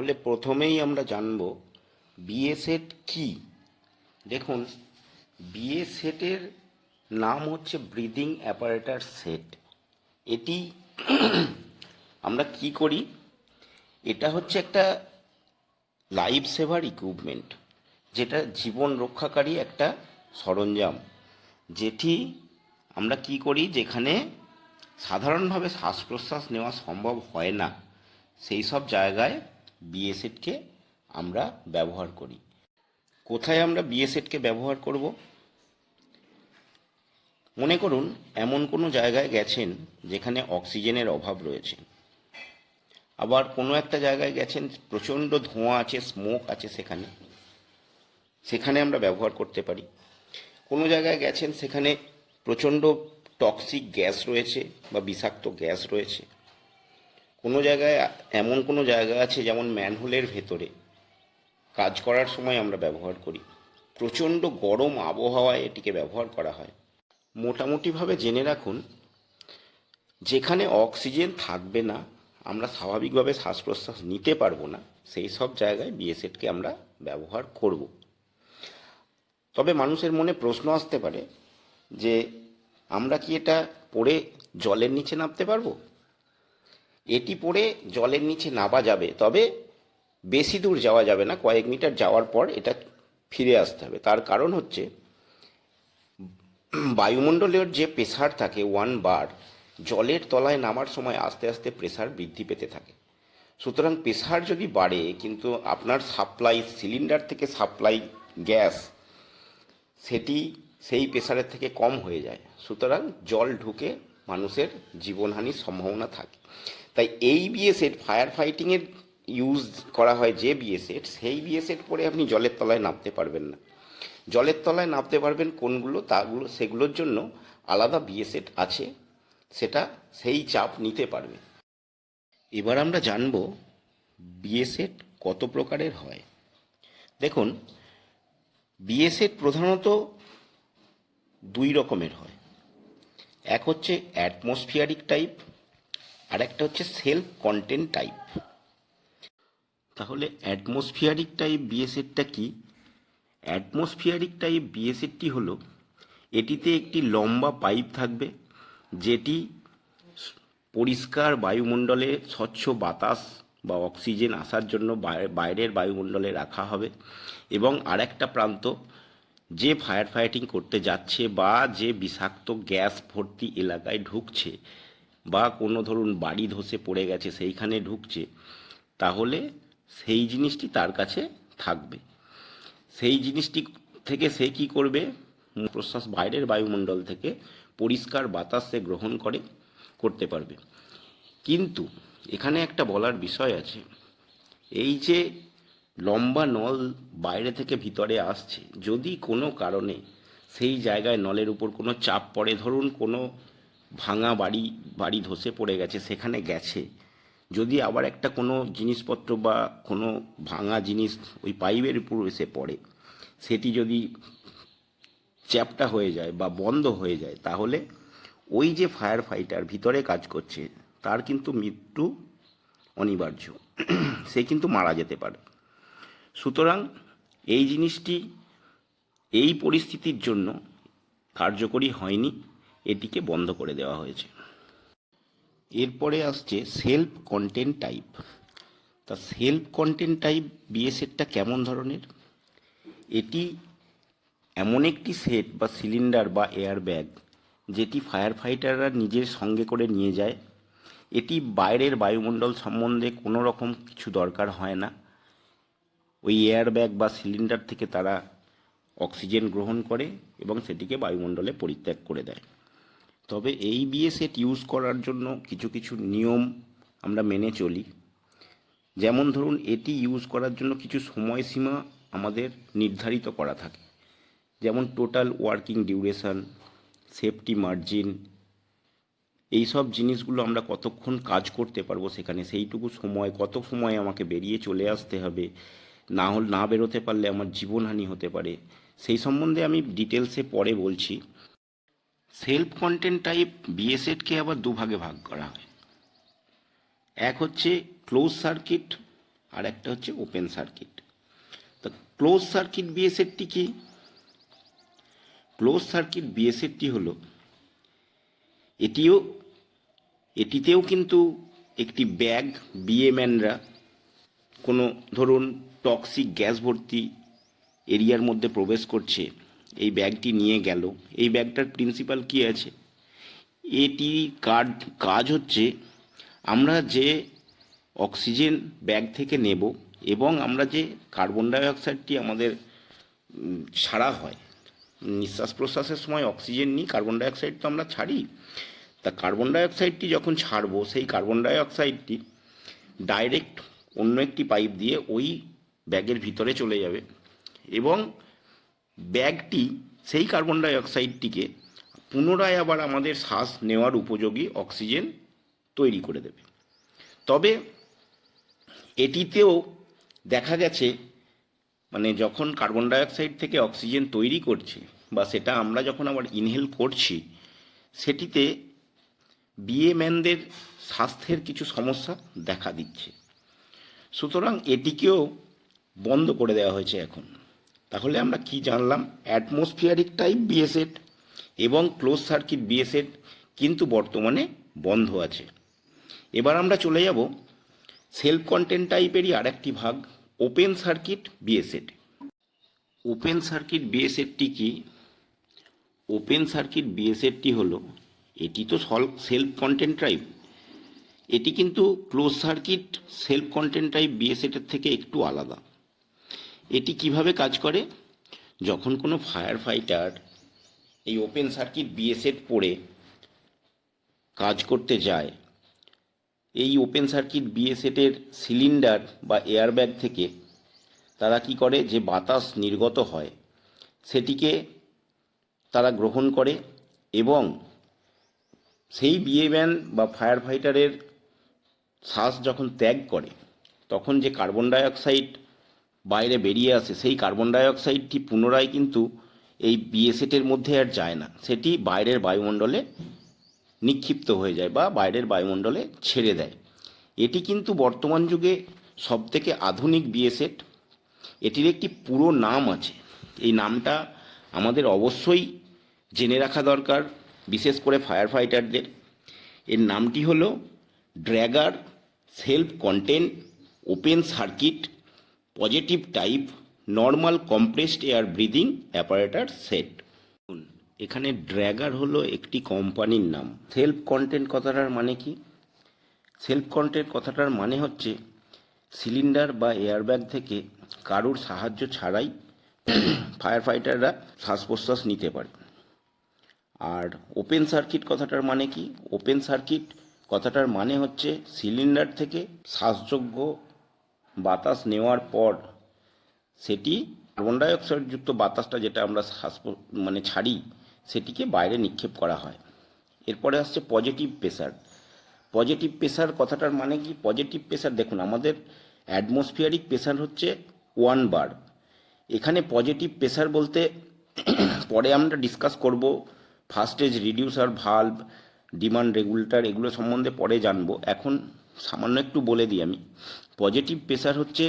তাহলে প্রথমেই আমরা জানব বিএ সেট কি? দেখুন, বিএ সেটের নাম হচ্ছে ব্রিদিং অ্যাপারেটার সেট। এটি আমরা কি করি? এটা হচ্ছে একটা লাইফ সেভার ইকুইপমেন্ট, যেটা জীবন রক্ষাকারী একটা সরঞ্জাম। যেটি আমরা কি করি? যেখানে সাধারণভাবে শ্বাস প্রশ্বাস নেওয়া সম্ভব হয় না। সেই সব জায়গায় বিএসএডকে আমরা ব্যবহার করি। কোথায় আমরা বিএসএডকে ব্যবহার করব? মনে করুন, এমন কোনো জায়গায় গেছেন যেখানে অক্সিজেনের অভাব রয়েছে। আবার কোনো একটা জায়গায় গেছেন, প্রচণ্ড ধোঁয়া আছে স্মোক আছে সেখানে। সেখানে আমরা ব্যবহার করতে পারি। কোনো জায়গায় গেছেন, সেখানে প্রচণ্ড টক্সিক গ্যাস রয়েছে বা বিষাক্ত গ্যাস রয়েছে। কোনো জায়গায়, এমন কোনো জায়গা আছে যেমন ম্যানহোলের ভেতরে। কাজ করার সময় আমরা ব্যবহার করি। প্রচণ্ড গরম আবহাওয়ায় এটিকে ব্যবহার করা হয়। মোটামুটিভাবে জেনে রাখুন, যেখানে অক্সিজেন থাকবে না, আমরা স্বাভাবিকভাবে শ্বাস প্রশ্বাস নিতে পারব না, সেই সব জায়গায় বিএসএডকে আমরা ব্যবহার করব। তবে মানুষের মনে প্রশ্ন আসতে পারে যে, আমরা কি এটা পড়ে জলের নিচে নামতে পারব? এটি পড়ে জলের নিচে নাবা যাবে, তবে বেশি দূর যাওয়া যাবে না, কয়েক মিটার যাওয়ার পর এটা ফিরে আসতে হবে। তার কারণ হচ্ছে, বায়ুমণ্ডলের যে প্রেসার থাকে ওয়ান বার জলের তলায় নামার সময় আস্তে আস্তে প্রেসার বৃদ্ধি পেতে থাকে। সুতরাং প্রেসার যদি বাড়ে, কিন্তু আপনার সাপ্লাই, সিলিন্ডার থেকে সাপ্লাই গ্যাস, সেটি সেই প্রেসারের থেকে কম হয়ে যায়। সুতরাং জল ঢুকে মানুষের জীবনহানির সম্ভাবনা থাকে। তাই এই বিএসএড ফায়ার ফাইটিংয়ের ইউজ করা হয় যে বিএসএড সেই বিএসএড পরে আপনি জলের তলায় নামতে পারবেন না। জলের তলায় নামতে পারবেন কোনগুলো, তাগুলো, সেগুলোর জন্য আলাদা বিএসএড আছে, সেটা সেই চাপ নিতে পারবে। এবার আমরা জানব বিএসএড কত প্রকারের হয়। দেখুন বিএসএড প্রধানত দুই রকমের হয়। এক হচ্ছে অ্যাটমসফিয়ারিক টাইপ আর একটা হচ্ছে সেলফ কন্টেন্ট টাইপ তাহলে অ্যাটমসফিয়ারিক টাইপ বিএসএডটা কি? অ্যাটমসফিয়ারিক টাইপ বিএসএডটি হলো, এটিতে একটি লম্বা পাইপ থাকবে, যেটি পরিষ্কার বায়ুমণ্ডলে স্বচ্ছ বাতাস বা অক্সিজেন আসার জন্য বাইরের বায়ুমণ্ডলে রাখা হবে, এবং আরেকটা প্রান্ত যে ফায়ার ফাইটিং করতে যাচ্ছে বা যে বিষাক্ত গ্যাস ভর্তি এলাকায় ঢুকছে বা কোনো ধরুন বাড়ি ধসে পড়ে গেছে সেইখানে ঢুকছে, তাহলে সেই জিনিসটি তার কাছে থাকবে। সেই জিনিসটি থেকে সে কি করবে? প্রশ্বাস বাইরের বায়ুমণ্ডল থেকে পরিষ্কার বাতাস সে গ্রহণ করে, করতে পারবে। কিন্তু এখানে একটা বলার বিষয় আছে। এই যে লম্বা নল বাইরে থেকে ভিতরে আসছে। যদি কোনো কারণে সেই জায়গায় নলের উপর কোনো চাপ পড়ে, ধরুন কোনো ভাঙা বাড়ি বাড়ি ধসে পড়ে গেছে, সেখানে গেছে, যদি আবার একটা কোনো জিনিসপত্র বা কোনো ভাঙা জিনিস ওই পাইপের উপর এসে পড়ে, সেটি যদি চ্যাপটা হয়ে যায় বা বন্ধ হয়ে যায়, তাহলে ওই যে ফায়ার ফাইটার ভিতরে কাজ করছে, তার কিন্তু মৃত্যু অনিবার্য। সে কিন্তু মারা যেতে পারে। সুতরাং এই জিনিসটি এই পরিস্থিতির জন্য কার্যকরী হয়নি, এটিকে বন্ধ করে দেওয়া হয়েছে। এরপরে আসছে সেলফ কন্টেন্ট টাইপ তা সেলফ কন্টেন্ট টাইপ বিএ সেটটা কেমন ধরনের? এটি এমন একটি সেট বা সিলিন্ডার বা এয়ার ব্যাগ যেটি ফায়ার ফাইটাররা নিজের সঙ্গে করে নিয়ে যায়। এটি বাইরের বায়ুমণ্ডল সম্বন্ধে কোনো রকম কিছু দরকার হয় না। ওই এয়ার ব্যাগ বা সিলিন্ডার থেকে তারা অক্সিজেন গ্রহণ করে এবং সেটিকে বায়ুমণ্ডলে পরিত্যাগ করে দেয়। তবে এই বিয়ে সেট ইউজ করার জন্য কিছু কিছু নিয়ম আমরা মেনে চলি। যেমন ধরুন, এটি ইউজ করার জন্য কিছু সময়সীমা আমাদের নির্ধারিত করা থাকে। যেমন total working duration safety margin এই সব জিনিসগুলো আমরা কতক্ষণ কাজ করতে পারব সেখানে, সেইটুকু সময়, কত সময় আমাকে বেরিয়ে চলে আসতে হবে না হল, না বেরোতে পারলে আমার জীবনহানি হতে পারে। সেই সম্বন্ধে আমি ডিটেলসে পরে বলছি। সেলফ কন্টেন্ট টাইপ বিএসএডকে আবার দুভাগে ভাগ করা হয়। এক হচ্ছে ক্লোজ সার্কিট আর একটা হচ্ছে ওপেন সার্কিট তো ক্লোজ সার্কিট বিএসএডটি কি? ক্লোজ সার্কিট বিএসএরটি হলো, এটিও, এটিতেও কিন্তু একটি ব্যাগ বিএমএনরা কোনো, ধরুন টক্সিক গ্যাস ভর্তি এরিয়ার মধ্যে প্রবেশ করছে, এই ব্যাগটি নিয়ে গেল। এই ব্যাগটার প্রিন্সিপাল কি আছে? এটি কাজ কাজ হচ্ছে আমরা যে অক্সিজেন ব্যাগ থেকে নেব এবং আমরা যে কার্বন ডাইঅক্সাইডটি আমাদের ছাড়া হয়, নিঃশ্বাস প্রশ্বাসের সময় অক্সিজেন নিই কার্বন ডাইঅক্সাইড তো আমরা ছাড়ি। তা কার্বন ডাইঅক্সাইডটি যখন ছাড়বো, সেই কার্বন ডাইঅক্সাইডটি ডাইরেক্ট অন্য একটি পাইপ দিয়ে ওই ব্যাগের ভিতরে চলে যাবে এবং ব্যাগটি সেই কার্বন ডাইঅক্সাইডটিকে পুনরায় আবার আমাদের শ্বাস নেওয়ার উপযোগী অক্সিজেন তৈরি করে দেবে। তবে এটিতেও দেখা গেছে মানে যখন কার্বন ডাইঅক্সাইড থেকে অক্সিজেন তৈরি করছে বা সেটা আমরা যখন আবার ইনহেল করছি, সেটিতে বিএমএনদের স্বাস্থ্যের কিছু সমস্যা দেখা দিচ্ছে। সুতরাং এটিকেও বন্ধ করে দেওয়া হয়েছে এখন। তাহলে আমরা কি জানলাম? অ্যাটমসফিয়ারিক টাইপ বিএসএড এবং ক্লোজ সার্কিট বিএসএড কিন্তু বর্তমানে বন্ধ আছে। এবার আমরা চলে যাব সেলফ কন্টেন্ট টাইপেরই আরেকটি ভাগ, open circuit BA set open circuit বিএসএডটি কি? ওপেন সার্কিট বিএসএডটি হলো, এটি তো সেলফ কন্টেন্ট টাইপ। এটি কিন্তু close circuit self content type বিএসএটের থেকে একটু আলাদা। এটি কীভাবে কাজ করে? যখন কোনো ফায়ার ফাইটার এই ওপেন সার্কিট বিএসএট পড়ে কাজ করতে যায়, এই ওপেন সার্কিট বিএসএটের সিলিন্ডার বা এয়ারব্যাগ থেকে তারা কি করে? যে বাতাস নির্গত হয়, সেটিকে তারা গ্রহণ করে এবং সেই বিএম্যান বা ফায়ার ফাইটারের শ্বাস যখন ত্যাগ করে, তখন যে কার্বন ডাইঅক্সাইড বাইরে বেরিয়ে আসে, সেই কার্বন ডাইঅক্সাইডটি পুনরায় কিন্তু এই বিএসএটের মধ্যে আর যায় না। সেটি বাইরের বায়ুমণ্ডলে নিক্ষিপ্ত হয়ে যায় বা বাইরের বায়ুমণ্ডলে ছেড়ে দেয়। এটি কিন্তু বর্তমান যুগে সবথেকে আধুনিক বিএসএট এটির একটি পুরো নাম আছে। এই নামটা আমাদের অবশ্যই জেনে রাখা দরকার, বিশেষ করে ফায়ার ফাইটারদের এর নামটি হলো Drager self content open circuit positive type normal compressed air breathing apparatus set এখানে ড্র্যাগার হলো একটি কোম্পানির নাম। সেলফ কন্টেন্ট কথাটার মানে কি? সেলফ কন্টেন্ট কথাটার মানে হচ্ছে সিলিন্ডার বা এয়ারব্যাগ থেকে কারুর সাহায্য ছাড়াই ফায়ার ফাইটাররা শ্বাস প্রশ্বাস নিতে পারে। আর ওপেন সার্কিট কথাটার মানে কি? ওপেন সার্কিট কথাটার মানে হচ্ছে সিলিন্ডার থেকে শ্বাসযোগ্য বাতাস নেওয়ার পর সেটি কার্বন ডাইঅক্সাইডযুক্ত বাতাসটা যেটা আমরা শ্বাস মানে ছাড়ি, সেটিকে বাইরে নিক্ষেপ করা হয়। এরপরে আসছে পজিটিভ প্রেসার পজিটিভ প্রেসার কথাটার মানে কি? পজিটিভ প্রেসার দেখুন, আমাদের অ্যাটমসফিয়ারিক প্রেসার হচ্ছে ওয়ান বার এখানে পজিটিভ প্রেসার বলতে পরে আমরা ডিসকাস করব ফার্স্ট এজ রিডিউসার ভালভ ডিমান্ড রেগুলেটর এগুলো সম্বন্ধে পরে জানব। এখন সামান্য একটু বলে দিই আমি। পজিটিভ প্রেশার হচ্ছে,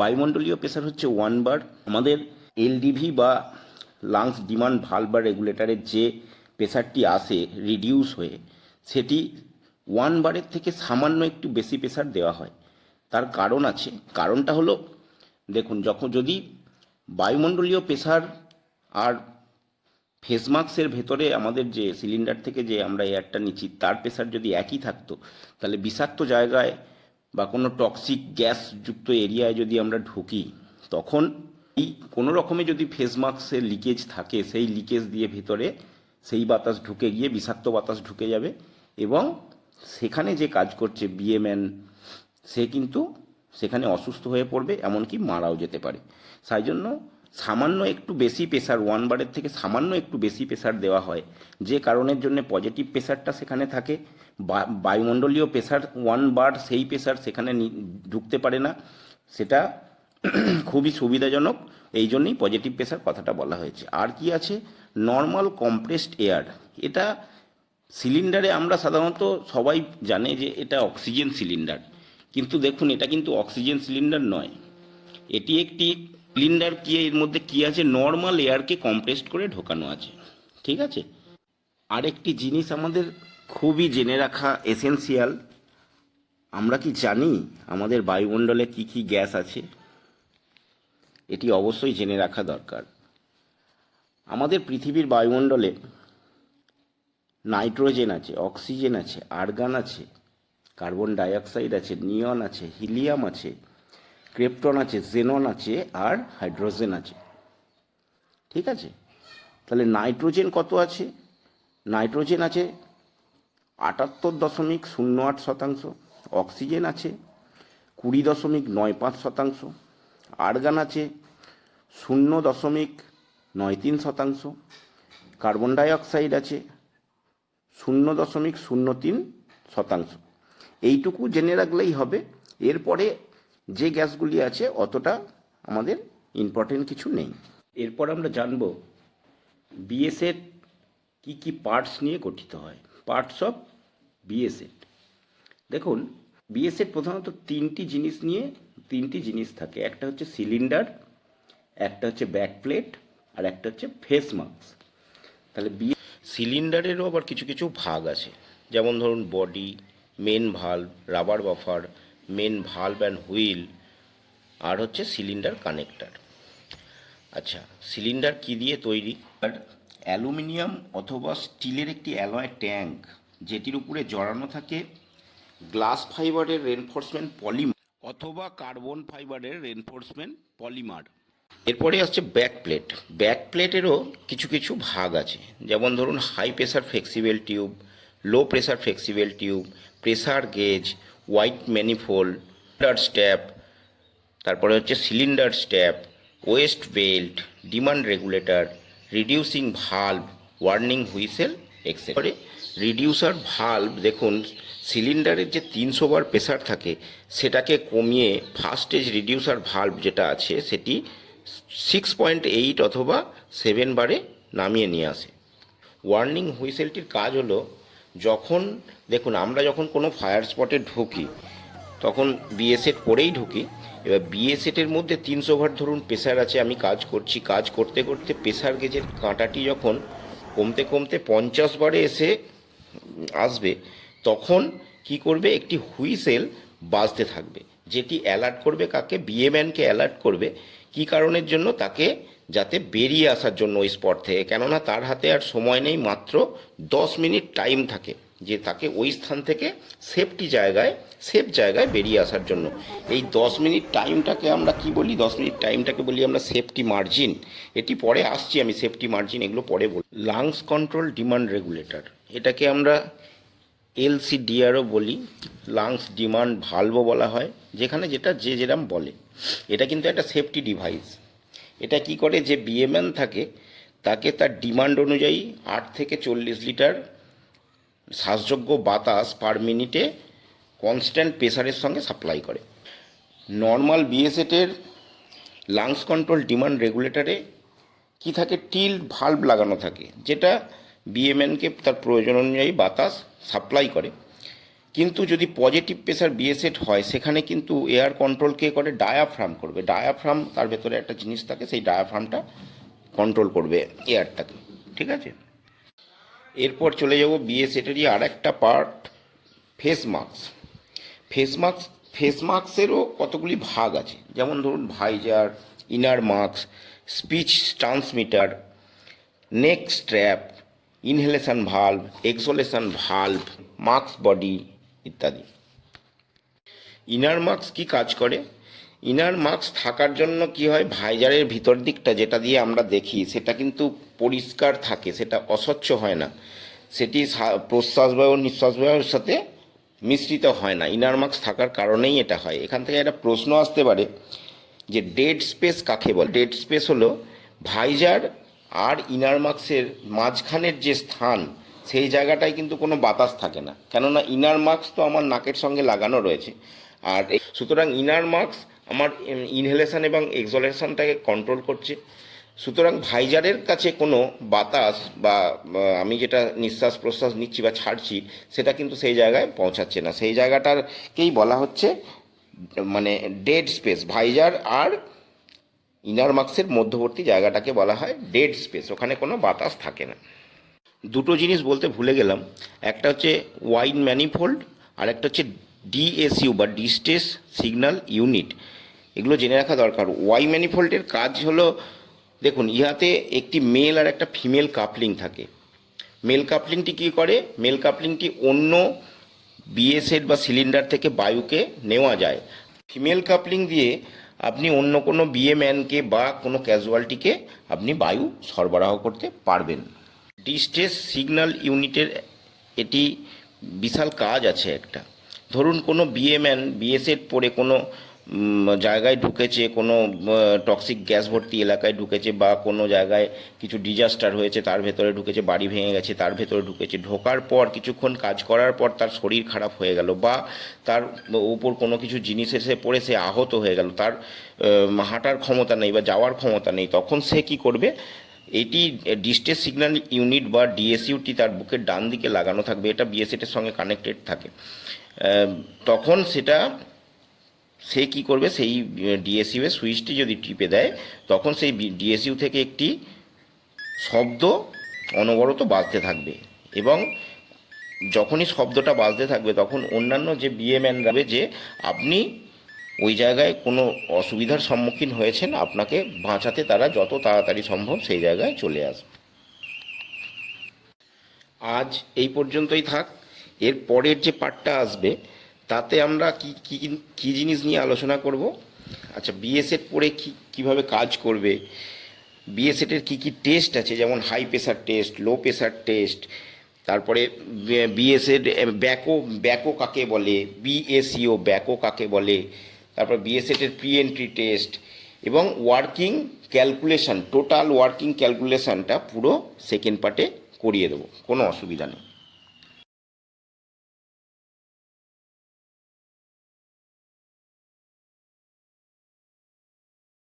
বায়ুমণ্ডলীয় প্রেশার হচ্ছে ওয়ান বার আমাদের এলডিভি বা লাংস ডিমান্ড ভালভ বা রেগুলেটরের যে প্রেশারটি আসে রিডিউস হয়ে, সেটি ওয়ান বারের থেকে সামান্য একটু বেশি প্রেশার দেওয়া হয়। তার কারণ আছে। কারণটা হলো, দেখুন, যখন যদি বায়ুমণ্ডলীয় প্রেশার আর ফেস মাস্কের ভেতরে আমাদের যে সিলিন্ডার থেকে যে আমরা এয়ারটা নিচ্ছি, তার প্রেশার যদি একই থাকতো, তাহলে বিষাক্ত জায়গায় বা কোনো টক্সিক গ্যাস যুক্ত এরিয়ায় যদি আমরা ঢুকি, তখন এই কোনো রকমে যদি ফেস মাস্কের লিকেজ থাকে, সেই লিকেজ দিয়ে ভিতরে সেই বাতাস ঢুকে গিয়ে বিষাক্ত বাতাস ঢুকে যাবে এবং সেখানে যে কাজ করছে বিএমএন সে কিন্তু সেখানে অসুস্থ হয়ে পড়বে, এমনকি মারাও যেতে পারে। তাই জন্য সামান্য একটু বেশি প্রেশার ওয়ান বারের থেকে সামান্য একটু বেশি প্রেশার দেওয়া হয়। যে কারণের জন্য পজিটিভ প্রেশারটা সেখানে থাকে। বায়ুমণ্ডলীয় প্রেশার ওয়ান বার সেই প্রেসার সেখানে ঢুকতে পারে না। সেটা খুবই সুবিধাজনক। এই জন্যই পজিটিভ প্রেশার কথাটা বলা হয়েছে। আর কি আছে? নর্মাল কম্প্রেসড এয়ার এটা সিলিন্ডারে আমরা সাধারণত সবাই জানে যে এটা অক্সিজেন সিলিন্ডার কিন্তু দেখুন, এটা কিন্তু অক্সিজেন সিলিন্ডার নয়। এটি একটি সিলিন্ডার কি এর মধ্যে কি আছে? নর্মাল এয়ারকে কম্প্রেসড করে ঢোকানো আছে। ঠিক আছে? আরেকটি জিনিস আমাদের খুবই জেনে রাখা এসেনশিয়াল আমরা কি জানি আমাদের বায়ুমণ্ডলে কি কি গ্যাস আছে? এটি অবশ্যই জেনে রাখা দরকার। আমাদের পৃথিবীর বায়ুমণ্ডলে নাইট্রোজেন আছে, অক্সিজেন আছে, আর্গান আছে, কার্বন ডাইঅক্সাইড আছে, নিয়ন আছে, হিলিয়াম আছে ক্রেপ্টন আছে জেনন আছে আর হাইড্রোজেন আছে। ঠিক আছে? তাহলে নাইট্রোজেন কত আছে? নাইট্রোজেন আছে আটাত্তর দশমিক শূন্য আট শতাংশ, অক্সিজেন আছে কুড়ি দশমিক নয় পাঁচ শতাংশ, আর্গান আছে শূন্য দশমিক নয় তিন শতাংশ, কার্বন ডাইঅক্সাইড আছে শূন্য দশমিক শূন্য তিন শতাংশ। এইটুকু জেনে রাখলেই হবে। এরপরে যে গ্যাসগুলি আছে অতটা আমাদের ইম্পর্টেন্ট কিছু নেই। এরপর আমরা জানব বিএসএর কি কি পার্টস নিয়ে গঠিত হয়। পার্টস অফ বিএসএড দেখুন বিএসএড প্রধানত তিনটি জিনিস নিয়ে তিনটি জিনিস থাকে। একটা হচ্ছে সিলিন্ডার একটা হচ্ছে ব্যাক প্লেট আর একটা হচ্ছে ফেস মাস্ক তাহলে বি সিলিন্ডারেরও আবার কিছু কিছু ভাগ আছে। যেমন ধরুন body main valve rubber buffer main valve and wheel আর হচ্ছে সিলিন্ডার কানেক্টর আচ্ছা সিলিন্ডার কি দিয়ে তৈরি? আর অ্যালুমিনিয়াম অথবা স্টিলের একটি অ্যালয় ট্যাঙ্ক যেটির উপরে জড়ানো থাকে গ্লাস ফাইবারের রেনফোর্সমেন্ট পলিমার অথবা কার্বন ফাইবারের রেনফোর্সমেন্ট পলিমার এরপরে আসছে ব্যাক প্লেট ব্যাক প্লেটেরও কিছু কিছু ভাগ আছে। যেমন ধরুন high pressure flexible tube low pressure flexible tube pressure gauge white manifold strap তারপরে হচ্ছে cylinder strap waist belt demand regulator reducing valve warning whistle etcetera reducer valve দেখুন সিলিন্ডারের যে তিনশো বার প্রেসার থাকে, সেটাকে কমিয়ে ফার্স্ট স্টেজ রিডিউসার ভাল্ব যেটা আছে, সেটি সিক্স পয়েন্ট এইট অথবা সেভেন বারে নামিয়ে নিয়ে আসে। ওয়ার্নিং হুইসেলটির কাজ হলো যখন, দেখুন, আমরা যখন কোনো ফায়ার স্পটে ঢুকি, তখন বিএসএট পরেই ঢুকি। এবার বিএসএটের মধ্যে তিনশো ভার ধরুন প্রেসার আছে, আমি কাজ করছি। কাজ করতে করতে প্রেসার গেজের কাঁটাটি যখন কমতে কমতে পঞ্চাশ বারে এসে আসবে, তখন কি করবে? একটি হুইসেল বাজতে থাকবে, যেটি অ্যালার্ট করবে কাকে? বিএমএনকে অ্যালার্ট করবে। কি কারণের জন্য? তাকে যাতে বেরিয়ে আসার জন্য ওই স্পট থেকে। কেননা তার হাতে আর সময় নেই, মাত্র দশ মিনিট টাইম থাকে যে তাকে ওই স্থান থেকে সেফটি জায়গায় সেফ জায়গায় বেরিয়ে আসার জন্য। এই দশ মিনিট টাইমটাকে আমরা কি বলি? দশ মিনিট টাইমটাকে বলি আমরা সেফটি মার্জিন এটি পরে আসছি আমি সেফটি মার্জিন এগুলো পরে বলি লাংস কন্ট্রোল ডিমান্ড রেগুলেটর এটাকে আমরা এলসিডিআরও বলি লাংস ডিমান্ড ভালভও বলা হয়, যেখানে যেটা যে যেরাম বলে। এটা কিন্তু একটা সেফটি ডিভাইস এটা কি করে? যে বিএমএন থাকে, তাকে তার ডিমান্ড অনুযায়ী আট থেকে চল্লিশ লিটার শ্বাসযোগ্য বাতাস পার মিনিটে কনস্ট্যান্ট প্রেসারের সঙ্গে সাপ্লাই করে। নর্মাল বিএসএটের লাংস কন্ট্রোল ডিমান্ড রেগুলেটরে কি থাকে? টিল ভাল্ব লাগানো থাকে, যেটা বিএমএনকে তার প্রয়োজন অনুযায়ী বাতাস সাপ্লাই করে। কিন্তু যদি পজিটিভ প্রেসার বিএসএট হয়, সেখানে কিন্তু এয়ার কন্ট্রোল কে করে ডায়াফ্রাম করবে। ডায়াফ্রাম তার ভেতরে একটা জিনিস থাকে, সেই ডায়াফ্রামটা কন্ট্রোল করবে এয়ারটাকে ঠিক আছে? এরপর চলে যাব বিএসএটেরই আর একটা part face mask face mask face মাস্কেরও কতগুলি ভাগ আছে। যেমন ধরুন visor inner mask speech transmitter neck strap inhalation valve exhalation valve mask body ইত্যাদি। ইনার মাস্ক কি কাজ করে? ইনার মাস্ক থাকার জন্য কি হয়? ভাইজারের ভিতর দিকটা যেটা দিয়ে আমরা দেখি, সেটা কিন্তু পরিষ্কার থাকে, সেটা অস্বচ্ছ হয় না। সেটি প্রশ্বাস বায়ু নিঃশ্বাস বায়ুর সাথে মিশ্রিত হয় না। ইনার মাস্ক থাকার কারণেই এটা হয়। এখান থেকে একটা প্রশ্ন আসতে পারে যে ডেড স্পেস কাকে বলে? ডেড স্পেস হলো ভাইজার আর ইনার মার্কসের মাঝখানের যে স্থান সেই জায়গাটায় কিন্তু কোনো বাতাস থাকে না। কেননা ইনার মাস্ক তো আমার নাকের সঙ্গে লাগানো রয়েছে। আর সুতরাং ইনার মাস্ক আমার ইনহেলেশন এবং এক্সলেশনটাকে কন্ট্রোল করছে। সুতরাং ভাইজারের কাছে কোনো বাতাস বা আমি যেটা নিঃশ্বাস প্রশ্বাস নিচ্ছি বা ছাড়ছি, সেটা কিন্তু সেই জায়গায় পৌঁছাচ্ছে না। সেই জায়গাটারকেই বলা হচ্ছে মানে ডেড স্পেস ভাইজার আর ইনার মার্কসের মধ্যবর্তী জায়গাটাকে বলা হয় ডেড স্পেস ওখানে কোনো বাতাস থাকে না। দুটো জিনিস বলতে ভুলে গেলাম। একটা হচ্ছে ওয়াইন ম্যানিফোল্ড, আর একটা হচ্ছে ডিএসইউ বা ডিস্টেস সিগন্যাল ইউনিট। এগুলো জেনে রাখা দরকার। ওয়াই ম্যানিফোল্ডের কাজ হলো, দেখুন, ইহাতে একটি মেল আর একটা ফিমেল কাপলিং থাকে। মেল কাপলিংটি কী করে? মেল কাপলিংটি অন্য বিএসএড বা সিলিন্ডার থেকে বায়ুকে নেওয়া যায়। ফিমেল কাপলিং দিয়ে আপনি অন্য কোনো বিএ ম্যানকে বা কোনো ক্যাজুয়ালটিকে আপনি বায়ু সরবরাহ করতে পারবেন। ডিস্টেস সিগন্যাল ইউনিটের এটি বিশাল কাজ আছে একটা। ধরুন কোনো বিএ ম্যান বিএসএড পরে কোনো জায়গায় ঢুকেছে, কোনো টক্সিক গ্যাস ভর্তি এলাকায় ঢুকেছে বা কোনো জায়গায় কিছু ডিজাস্টার হয়েছে, তার ভেতরে ঢুকেছে, বাড়ি ভেঙে গেছে, তার ভেতরে ঢুকেছে, ঢোকার পর, কিছুক্ষণ কাজ করার পর তার শরীর খারাপ হয়ে গেল বা তার উপর কোনো কিছু জিনিস এসে পড়ে সে আহত হয়ে গেল, তার হাঁটার ক্ষমতা নেই বা যাওয়ার ক্ষমতা নেই, তখন সে কি করবে? এটি ডিস্টেন্স সিগন্যাল ইউনিট বা ডিএসইউটি তার বুকের ডান দিকে লাগানো থাকবে, এটা বিএসএটের সঙ্গে কানেক্টেড থাকে। তখন সেটা, সে কি করবে, সেই ডিএসইউ এর সুইচটি যদি টিপে দেয়, তখন সেই ডিএসইউ থেকে একটি শব্দ অনবরত বাজতে থাকবে এবং যখনই শব্দটা বাজতে থাকবে, তখন অন্যান্য যে বিএমএন যাবে যে আপনি ওই জায়গায় কোনো অসুবিধার সম্মুখীন হয়েছেন? আপনাকে বাঁচাতে তারা যত তাড়াতাড়ি সম্ভব সেই জায়গায় চলে আসবে। আজ এই পর্যন্তই থাক। এর পরের যে পার্টটা আসবে, তাতে আমরা কি কি কি জিনিস নিয়ে আলোচনা করব? আচ্ছা বিএসএড পড়ে কি, কীভাবে কাজ করবে? বিএসএটের কি কি টেস্ট আছে? যেমন high pressure test low pressure test তারপরে বিএসএড ব্যাকো ব্যাকো কাকে বলে? বিএসইও ব্যাকো কাকে বলে? তারপর বিএসএটের প্রি এন্ট্রি টেস্ট এবং ওয়ার্কিং ক্যালকুলেশন টোটাল ওয়ার্কিং ক্যালকুলেশনটা পুরো সেকেন্ড পার্টে করিয়ে দেবো, কোনো অসুবিধা নেই।